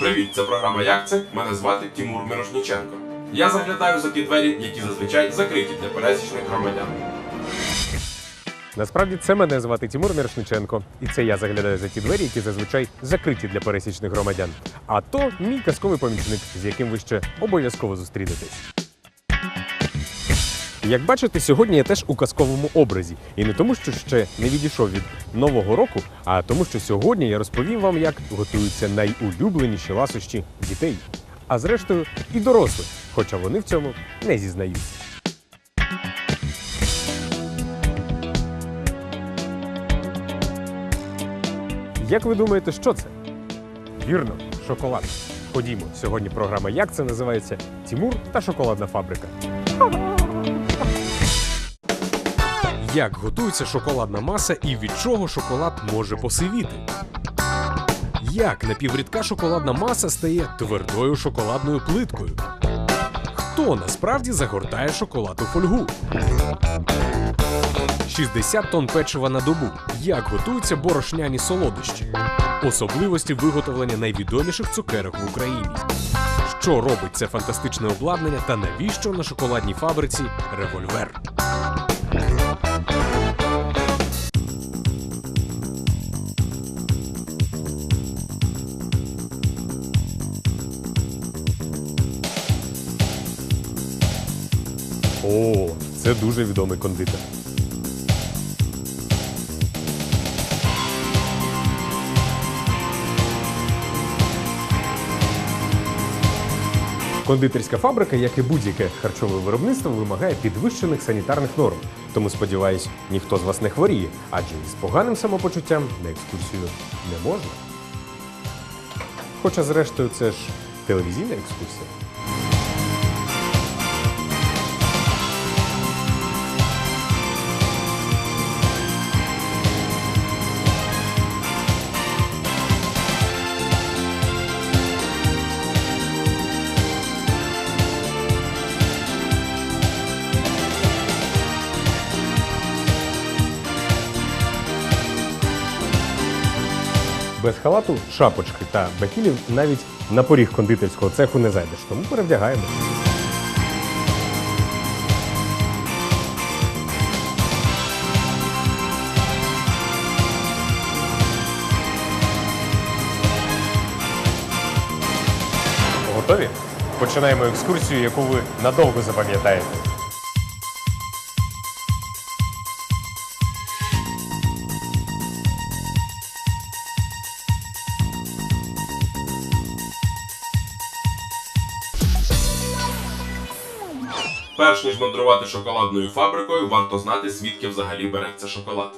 Привіт, це програма Як це? Мене звати Тимур Мирошніченко. Я заглядаю за ті двері, які зазвичай закриті для пересічних громадян. Насправді це мене звати Тимур Мірошниченко, і це я заглядаю за ті двері, які зазвичай закриті для пересічних громадян. А то мій казковий помічник, з яким ви ще обов'язково зустрінетесь. Як бачите, сьогодні я теж у казковому образі. І не тому, що ще не відійшов від нового року, а тому, що сьогодні я розповім вам, як готуються найулюбленіші ласощі дітей. А зрештою, і дорослих, хоча вони в цьому не зізнаються. Як ви думаєте, що це? Вірно, шоколад. Ходімо, сьогодні програма Як це називається Тімур та шоколадна фабрика. Як готується шоколадна маса і від чого шоколад може посивіти? Як напіврідка шоколадна маса стає твердою шоколадною плиткою? Хто насправді загортає шоколад у фольгу? 60 тонн печива на добу. Як готуються борошняні солодощі? Особливості виготовлення найвідоміших цукерок в Україні. Що робить це фантастичне обладнання та навіщо на шоколадній фабриці револьвер? О, це дуже відомий кондитер. Кондитерська фабрика, як і будь-яке харчове виробництво, вимагає підвищених санітарних норм. Тому сподіваюсь, ніхто з вас не хворіє, адже із поганим самопочуттям на екскурсію не можна. Хоча, зрештою, це ж телевізійна екскурсія. Без халату, шапочки та бахілів навіть на поріг кондитерського цеху не зайдеш, тому перевдягаємо. Готові? Починаємо екскурсію, яку ви надовго запам'ятаєте. Перш ніж мандрувати шоколадною фабрикою, варто знати, звідки взагалі береться шоколад.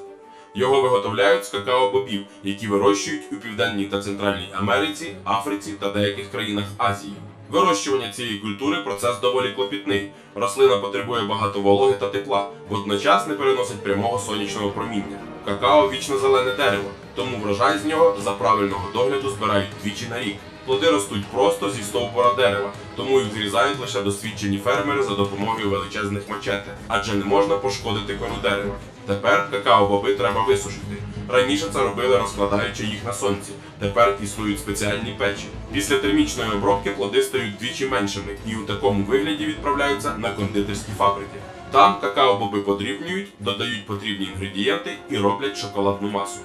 Його виготовляють з какао-бобів, які вирощують у Південній та Центральній Америці, Африці та деяких країнах Азії. Вирощування цієї культури процес доволі клопітний. Рослина потребує багато вологи та тепла, водночас не переносить прямого сонячного проміння. Какао вічно зелене дерево, тому врожай з нього за правильного догляду збирають двічі на рік. Плоди ростуть просто зі стовбура дерева, тому їх зрізають лише досвідчені фермери за допомогою величезних мачете, адже не можна пошкодити кору дерева. Тепер какао-боби треба висушити. Раніше це робили розкладаючи їх на сонці. Тепер існують спеціальні печі. Після термічної обробки плоди стають двічі меншими і у такому вигляді відправляються на кондитерські фабрики. Там какао-боби подрібнюють, додають потрібні інгредієнти і роблять шоколадну масу.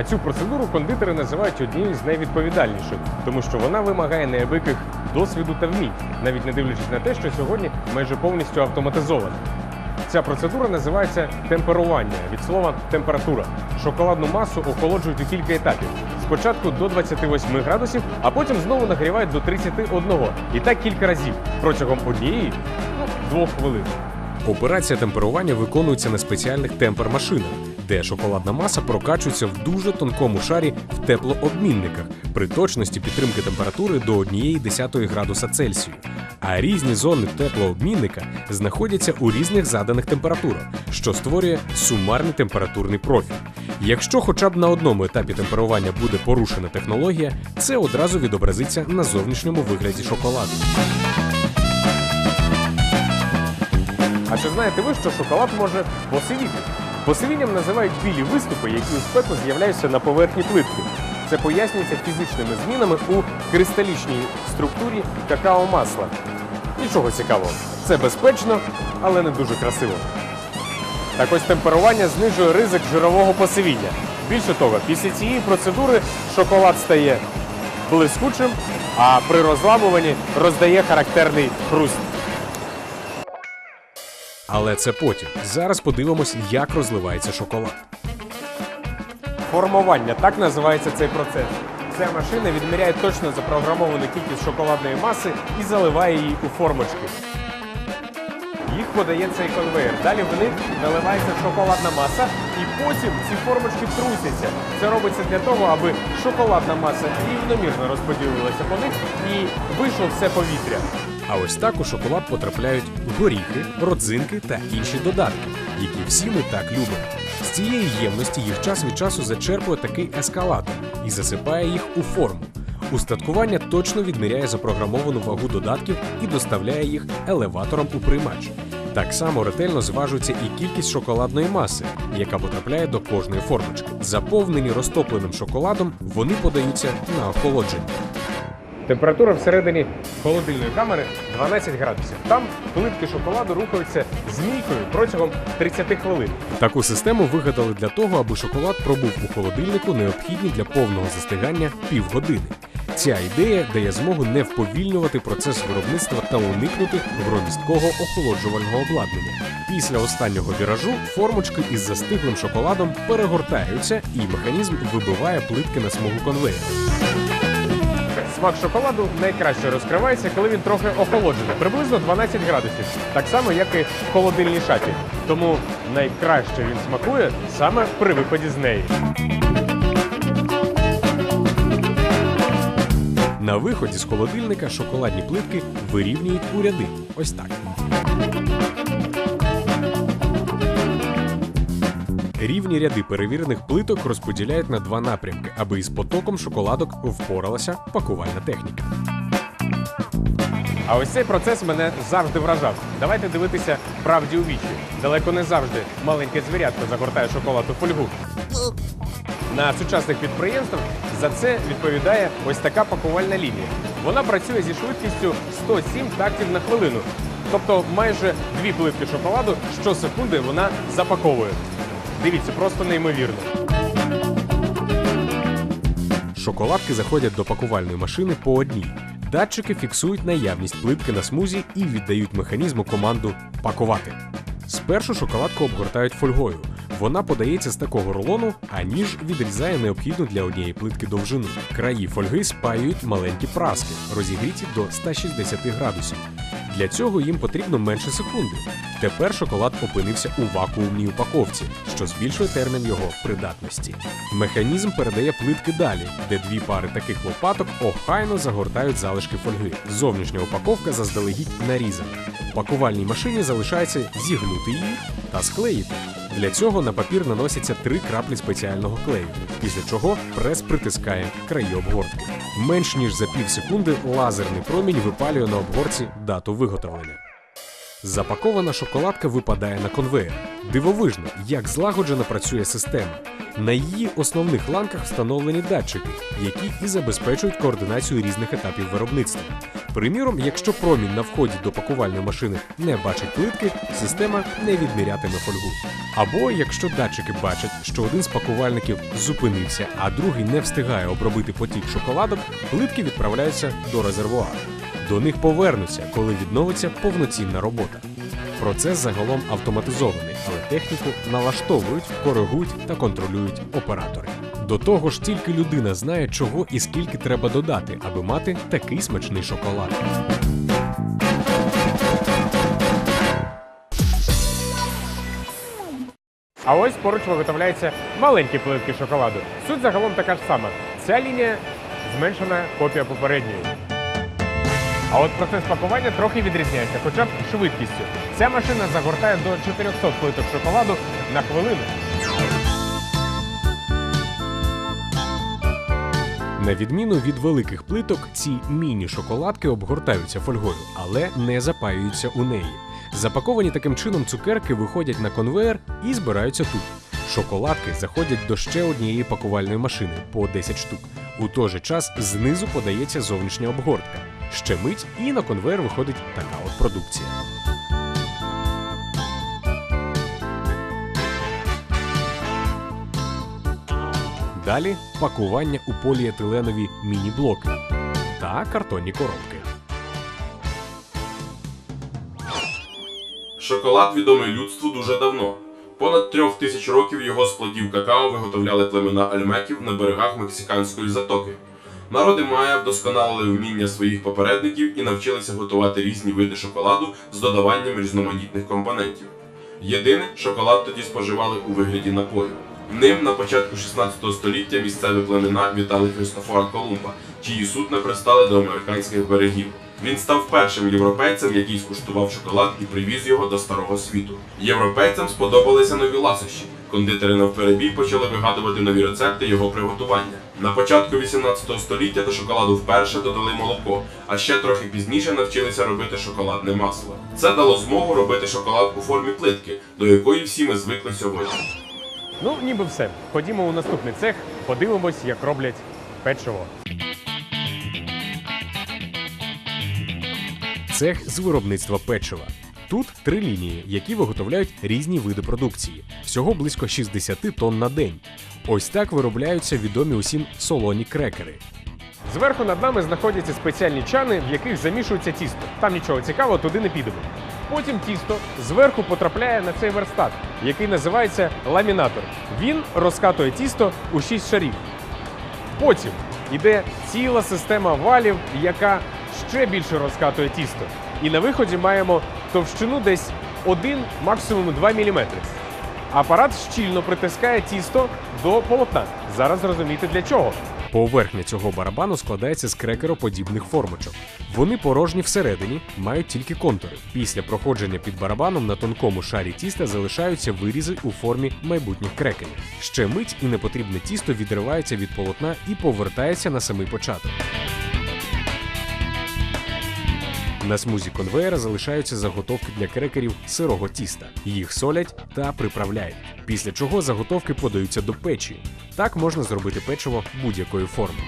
А цю процедуру кондитери називають однією з найвідповідальніших, тому що вона вимагає неабиких досвіду та вмінь, навіть не дивлячись на те, що сьогодні майже повністю автоматизована. Ця процедура називається темперування від слова температура. Шоколадну масу охолоджують у кілька етапів. Спочатку до 28 градусів, а потім знову нагрівають до 31. І так кілька разів протягом однієї двох хвилин. Операція темперування виконується на спеціальних темпермашинах, де шоколадна маса прокачується в дуже тонкому шарі в теплообмінниках при точності підтримки температури до 1,1 градуса Цельсію. А різні зони теплообмінника знаходяться у різних заданих температурах, що створює сумарний температурний профіль. Якщо хоча б на одному етапі темперування буде порушена технологія, це одразу відобразиться на зовнішньому вигляді шоколаду. А чи знаєте ви, що шоколад може посивіти? Посивінням називають білі виступи, які у спеку з'являються на поверхні плитки. Це пояснюється фізичними змінами у кристалічній структурі какао-масла. Нічого цікавого. Це безпечно, але не дуже красиво. Так ось темперування знижує ризик жирового посивіння. Більше того, після цієї процедури шоколад стає блискучим, а при розламуванні роздає характерний хруст. Але це потім. Зараз подивимось, як розливається шоколад. Формування так називається цей процес. Ця машина відміряє точно запрограмовану кількість шоколадної маси і заливає її у формочки. Їх подає цей конвейер. Далі в них наливається шоколадна маса, і потім ці формочки трусяться. Це робиться для того, аби шоколадна маса рівномірно розподілилася по них і вийшло все повітря. А ось так у шоколад потрапляють горіхи, родзинки та інші додатки, які всі ми так любимо. З цієї ємності їх час від часу зачерпує такий ескалатор і засипає їх у форму. Устаткування точно відміряє запрограмовану вагу додатків і доставляє їх елеватором у приймач. Так само ретельно зважується і кількість шоколадної маси, яка потрапляє до кожної формочки. Заповнені розтопленим шоколадом, вони подаються на охолодження. Температура всередині холодильної камери 12 градусів. Там плитки шоколаду рухаються змійкою протягом 30 хвилин. Таку систему вигадали для того, аби шоколад пробув у холодильнику необхідні для повного застигання півгодини. Ця ідея дає змогу не вповільнювати процес виробництва та уникнути громісткого охолоджувального обладнання. Після останнього віражу формочки із застиглим шоколадом перегортаються, і механізм вибиває плитки на смугу конвейера. Смак шоколаду найкраще розкривається, коли він трохи охолоджений, приблизно 12 градусів, так само, як і в холодильній шафі. Тому найкраще він смакує саме при виході з неї. На виході з холодильника шоколадні плитки вирівнюють у ряди. Ось так. Рівні ряди перевірених плиток розподіляють на два напрямки, аби із потоком шоколадок впоралася пакувальна техніка. А ось цей процес мене завжди вражав. Давайте дивитися правді у вічі. Далеко не завжди маленьке звірятко загортає шоколад у фольгу. На сучасних підприємствах за це відповідає ось така пакувальна лінія. Вона працює зі швидкістю 107 тактів на хвилину. Тобто майже дві плитки шоколаду щосекунди вона запаковує. Дивіться, просто неймовірно. Шоколадки заходять до пакувальної машини по одній. Датчики фіксують наявність плитки на смузі і віддають механізму команду пакувати. Спершу шоколадку обгортають фольгою. Вона подається з такого рулону, а ніж відрізає необхідну для однієї плитки довжину. Краї фольги спаюють маленькі праски, розігріті до 160 градусів. Для цього їм потрібно менше секунди. Тепер шоколад опинився у вакуумній упаковці, що збільшує термін його придатності. Механізм передає плитки далі, де дві пари таких лопаток охайно загортають залишки фольги. Зовнішня упаковка заздалегідь нарізана. Пакувальній машині залишається зігнути її та склеїти. Для цього на папір наносяться три краплі спеціального клею, після чого прес притискає краї обгортки. Менш ніж за пів секунди лазерний промінь випалює на обгорці дату виготовлення. Запакована шоколадка випадає на конвейер. Дивовижно, як злагоджено працює система. На її основних ланках встановлені датчики, які і забезпечують координацію різних етапів виробництва. Приміром, якщо промінь на вході до пакувальної машини не бачить плитки, система не відмірятиме фольгу. Або якщо датчики бачать, що один з пакувальників зупинився, а другий не встигає обробити потік шоколадок, плитки відправляються до резервуару. До них повернуться, коли відновиться повноцінна робота. Процес загалом автоматизований, але техніку налаштовують, коригують та контролюють оператори. До того ж, тільки людина знає, чого і скільки треба додати, аби мати такий смачний шоколад. А ось поруч виготовляються маленькі плитки шоколаду. Суть загалом така ж сама. Ця лінія зменшена копія попередньої. А от процес пакування трохи відрізняється, хоча б швидкістю. Ця машина загортає до 400 плиток шоколаду на хвилину. На відміну від великих плиток, ці міні-шоколадки обгортаються фольгою, але не запаюються у неї. Запаковані таким чином цукерки виходять на конвеєр і збираються тут. Шоколадки заходять до ще однієї пакувальної машини по 10 штук. У той же час знизу подається зовнішня обгортка. Ще мить і на конвейер виходить така от продукція. Далі пакування у поліетиленові міні-блоки та картонні коробки. Шоколад відомий людству дуже давно. Понад трьох тисяч років його з плодів какао виготовляли племена альмеків на берегах мексиканської затоки. Народи майя вдосконалили вміння своїх попередників і навчилися готувати різні види шоколаду з додаванням різноманітних компонентів. Єдине, шоколад тоді споживали у вигляді напою. Ним на початку 16 століття місцеві племена вітали Христофора Колумба, чиї судна пристали до американських берегів. Він став першим європейцем, який скуштував шоколад і привіз його до старого світу. Європейцям сподобалися нові ласощі. Кондитери навперебій почали вигадувати нові рецепти його приготування. На початку 18 століття до шоколаду вперше додали молоко, а ще трохи пізніше навчилися робити шоколадне масло. Це дало змогу робити шоколад у формі плитки, до якої всі ми звикли сьогодні. Ну, ніби все. Ходімо у наступний цех, подивимось, як роблять печиво. Цех з виробництва печива. Тут три лінії, які виготовляють різні види продукції. Всього близько 60 тонн на день. Ось так виробляються відомі усім солоні крекери. Зверху над нами знаходяться спеціальні чани, в яких замішується тісто. Там нічого цікавого, туди не підемо. Потім тісто зверху потрапляє на цей верстат, який називається ламінатор. Він розкатує тісто у 6 шарів. Потім йде ціла система валів, яка ще більше розкатує тісто. І на виході маємо товщину десь 1, максимум 2 мм. Апарат щільно притискає тісто до полотна. Зараз зрозумієте для чого. Поверхня цього барабану складається з крекероподібних формочок. Вони порожні всередині, мають тільки контури. Після проходження під барабаном на тонкому шарі тіста залишаються вирізи у формі майбутніх крекерів. Ще мить і непотрібне тісто відривається від полотна і повертається на самий початок. На смузі конвеєра залишаються заготовки для крекерів сирого тіста. Їх солять та приправляють. Після чого заготовки подаються до печі. Так можна зробити печиво будь-якої форми.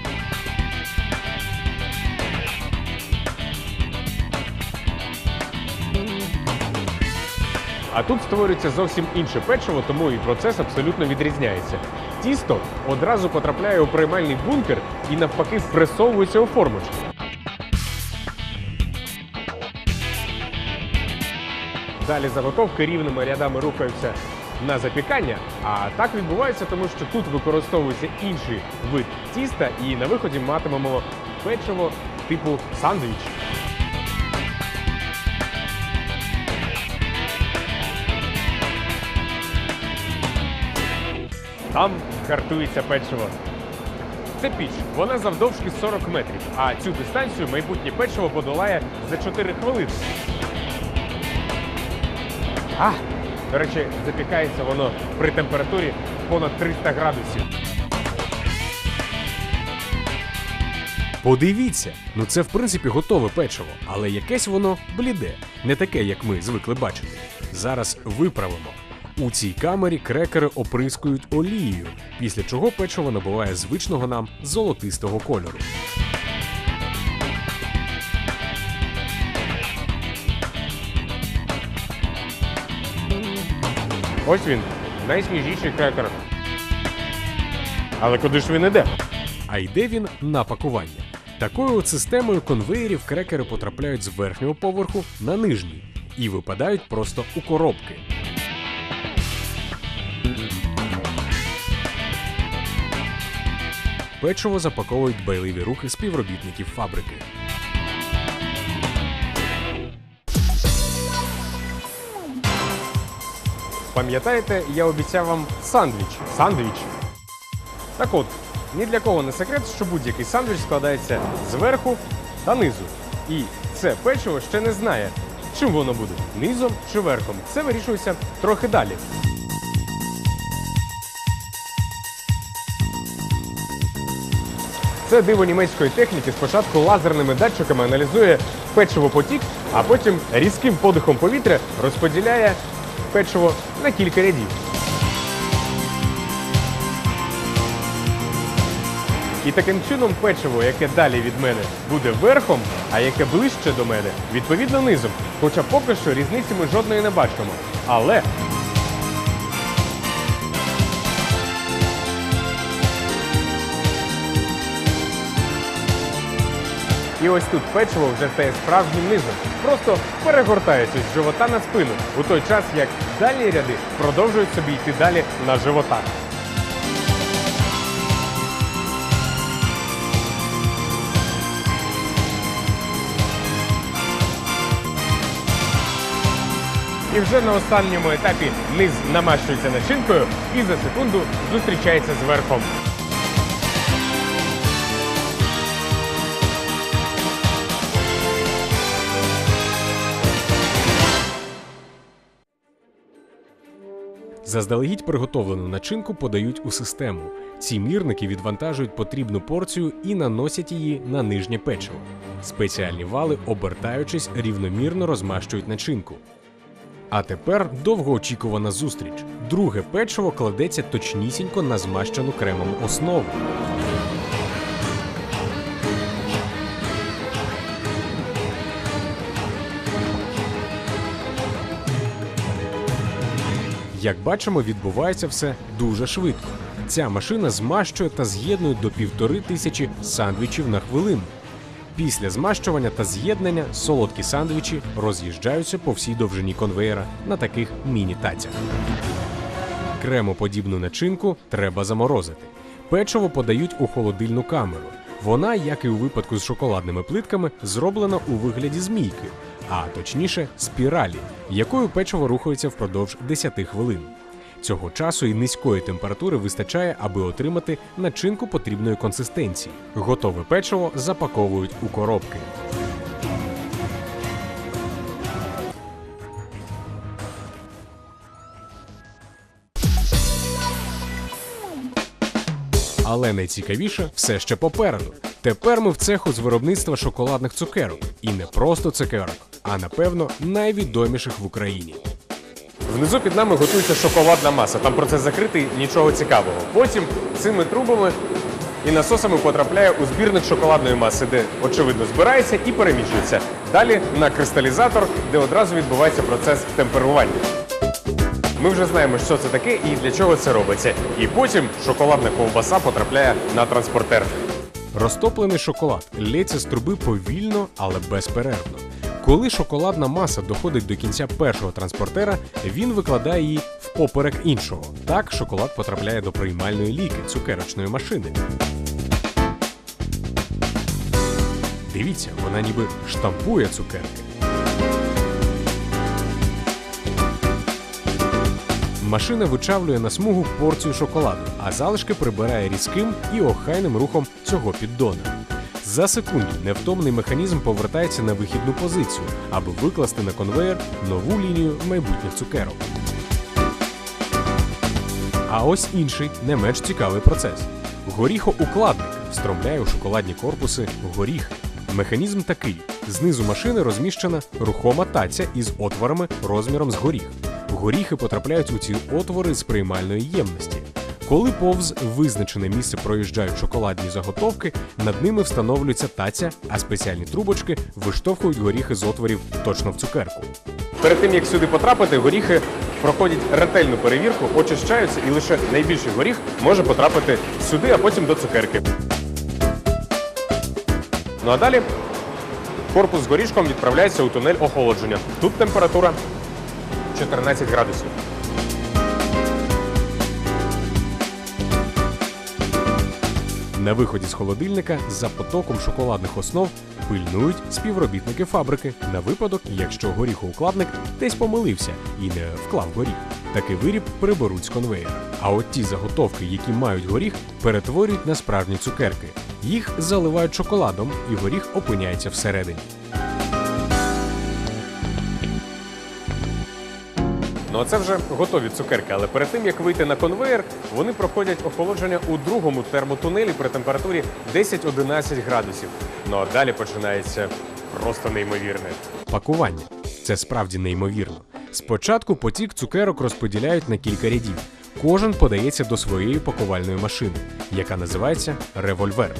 А тут створюється зовсім інше печиво, тому і процес абсолютно відрізняється. Тісто одразу потрапляє у приймальний бункер і навпаки впресовується у формочки. Далі заготовки рівними рядами рухаються на запікання. А так відбувається, тому що тут використовується інший вид тіста, і на виході матимемо печиво типу сандвіч. Там гартується печиво. Це піч. Вона завдовжки 40 метрів, а цю дистанцію майбутнє печиво подолає за 4 хвилини. А, до речі, запікається воно при температурі понад 300 градусів. Подивіться, ну це в принципі готове печиво, але якесь воно бліде, не таке, як ми звикли бачити. Зараз виправимо. У цій камері крекери оприскують олією, після чого печиво набуває звичного нам золотистого кольору. Ось він, найсвіжіший крекер. Але куди ж він іде? А йде він на пакування. Такою от системою конвеєрів крекери потрапляють з верхнього поверху на нижній і випадають просто у коробки. Печиво запаковують дбайливі руки співробітників фабрики. Пам'ятаєте, я обіцяв вам сандвіч. Сандвіч. Так от, ні для кого не секрет, що будь-який сандвіч складається зверху та низу. І це печиво ще не знає, чим воно буде низом чи верхом. Це вирішується трохи далі. Це диво німецької техніки спочатку лазерними датчиками аналізує печиво потік, а потім різким подихом повітря розподіляє печиво на кілька рядів. І таким чином печиво, яке далі від мене, буде верхом, а яке ближче до мене, відповідно низом. Хоча поки що різниці ми жодної не бачимо. Але І ось тут печиво вже стає справжнім низом, просто перегортаючись з живота на спину, у той час як дальні ряди продовжують собі йти далі на животах. І вже на останньому етапі низ намащується начинкою і за секунду зустрічається з верхом. Заздалегідь приготовлену начинку подають у систему. Ці мірники відвантажують потрібну порцію і наносять її на нижнє печиво. Спеціальні вали, обертаючись, рівномірно розмащують начинку. А тепер довгоочікувана зустріч. Друге печиво кладеться точнісінько на змащену кремом основу. Як бачимо, відбувається все дуже швидко. Ця машина змащує та з'єднує до півтори тисячі сандвічів на хвилину. Після змащування та з'єднання солодкі сандвічі роз'їжджаються по всій довжині конвеєра на таких міні-тацях. Кремоподібну начинку треба заморозити. Печиво подають у холодильну камеру. Вона, як і у випадку з шоколадними плитками, зроблена у вигляді змійки, а точніше спіралі, якою печиво рухається впродовж 10 хвилин. Цього часу і низької температури вистачає, аби отримати начинку потрібної консистенції. Готове печиво запаковують у коробки. Але найцікавіше все ще попереду. Тепер ми в цеху з виробництва шоколадних цукерок. І не просто цукерок, а напевно найвідоміших в Україні. Внизу під нами готується шоколадна маса. Там процес закритий, нічого цікавого. Потім цими трубами і насосами потрапляє у збірник шоколадної маси, де очевидно збирається і перемішується. Далі на кристалізатор, де одразу відбувається процес темперування. Ми вже знаємо, що це таке і для чого це робиться. І потім шоколадна ковбаса потрапляє на транспортер. Розтоплений шоколад лється з труби повільно, але безперервно. Коли шоколадна маса доходить до кінця першого транспортера, він викладає її впоперек іншого. Так шоколад потрапляє до приймальної ліки цукерочної машини. Дивіться, вона ніби штампує цукерки. Машина вичавлює на смугу порцію шоколаду, а залишки прибирає різким і охайним рухом цього піддона. За секунду невтомний механізм повертається на вихідну позицію, аби викласти на конвеєр нову лінію майбутніх цукерок. А ось інший, не менш цікавий процес. Горіхоукладник встромляє у шоколадні корпуси горіхи. Механізм такий: знизу машини розміщена рухома таця із отворами розміром з горіх. Горіхи потрапляють у ці отвори з приймальної ємності. Коли повз визначене місце проїжджають шоколадні заготовки, над ними встановлюється таця, а спеціальні трубочки виштовхують горіхи з отворів точно в цукерку. Перед тим як сюди потрапити, горіхи проходять ретельну перевірку, очищаються, і лише найбільший горіх може потрапити сюди, а потім до цукерки. Ну а далі корпус з горішком відправляється у тунель охолодження. Тут температура 14 градусів. На виході з холодильника за потоком шоколадних основ пильнують співробітники фабрики на випадок, якщо горіхоукладник десь помилився і не вклав горіх. Такий виріб приберуть з конвеєра. А от ті заготовки, які мають горіх, перетворюють на справжні цукерки. Їх заливають шоколадом, і горіх опиняється всередині. Ну а це вже готові цукерки, але перед тим як вийти на конвеєр, вони проходять охолодження у другому термотунелі при температурі 10-11 градусів. Ну а далі починається просто неймовірне. Пакування це справді неймовірно. Спочатку потік цукерок розподіляють на кілька рядів. Кожен подається до своєї пакувальної машини, яка називається револьвер.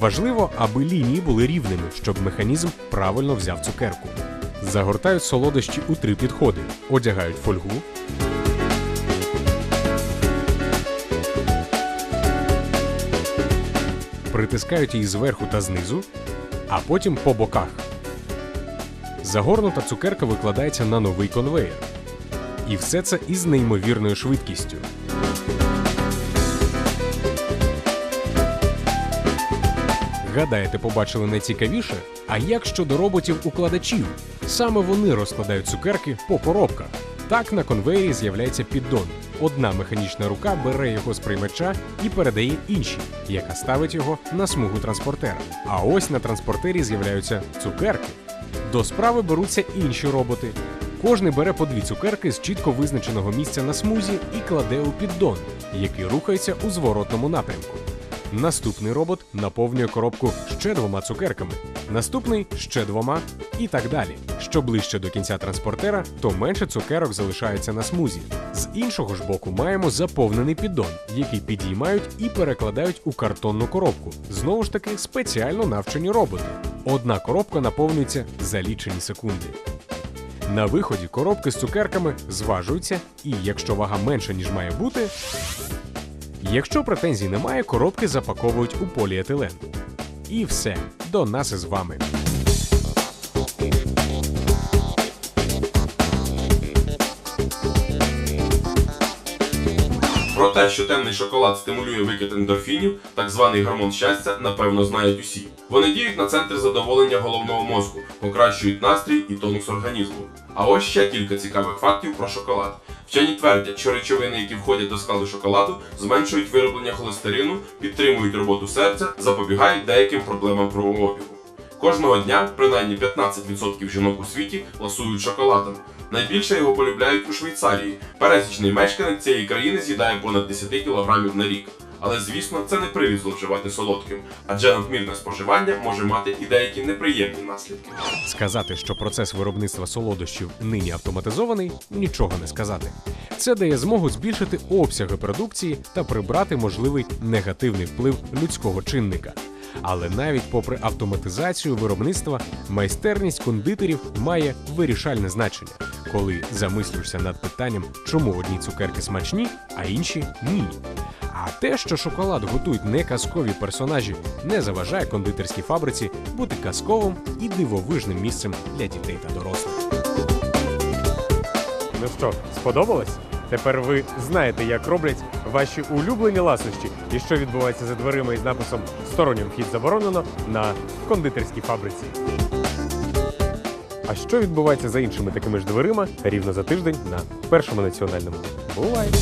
Важливо, аби лінії були рівними, щоб механізм правильно взяв цукерку. Загортають солодощі у три підходи, одягають фольгу, притискають її зверху та знизу, а потім по боках. Загорнута цукерка викладається на новий конвеєр. І все це із неймовірною швидкістю. Гадаєте, побачили найцікавіше? А як щодо роботів-укладачів? Саме вони розкладають цукерки по коробках. Так на конвеєрі з'являється піддон. Одна механічна рука бере його з приймача і передає іншій, яка ставить його на смугу транспортера. А ось на транспортері з'являються цукерки. До справи беруться інші роботи. Кожний бере по дві цукерки з чітко визначеного місця на смузі і кладе у піддон, який рухається у зворотному напрямку. Наступний робот наповнює коробку ще двома цукерками, наступний ще двома і так далі. Що ближче до кінця транспортера, то менше цукерок залишається на смузі. З іншого ж боку маємо заповнений піддон, який підіймають і перекладають у картонну коробку. Знову ж таки, спеціально навчені роботи. Одна коробка наповнюється за лічені секунди. На виході коробки з цукерками зважуються, і якщо вага менша, ніж має бути, Якщо претензій немає, коробки запаковують у поліетилен. І все, до нас із вами. Про те, що темний шоколад стимулює викид ендорфінів, так званий гормон щастя, напевно, знають усі. Вони діють на центри задоволення головного мозку, покращують настрій і тонус організму. А ось ще кілька цікавих фактів про шоколад. Вчені твердять, що речовини, які входять до складу шоколаду, зменшують вироблення холестерину, підтримують роботу серця, запобігають деяким проблемам кровообігу. Кожного дня принаймні 15% жінок у світі ласують шоколадом. Найбільше його полюбляють у Швейцарії. Пересічний мешканець цієї країни з'їдає понад 10 кг на рік. Але звісно, це не привід зловживати солодким, адже надмірне споживання може мати і деякі неприємні наслідки. Сказати, що процес виробництва солодощів нині автоматизований, нічого не сказати. Це дає змогу збільшити обсяги продукції та прибрати можливий негативний вплив людського чинника. Але навіть попри автоматизацію виробництва, майстерність кондитерів має вирішальне значення, коли замислюєшся над питанням, чому одні цукерки смачні, а інші ні. А те, що шоколад готують не казкові персонажі, не заважає кондитерській фабриці бути казковим і дивовижним місцем для дітей та дорослих. Ну що, сподобалось? Тепер ви знаєте, як роблять ваші улюблені ласощі і що відбувається за дверима із написом Стороннім вхід заборонено на кондитерській фабриці. А що відбувається за іншими такими ж дверима рівно за тиждень на першому національному? Бувайте!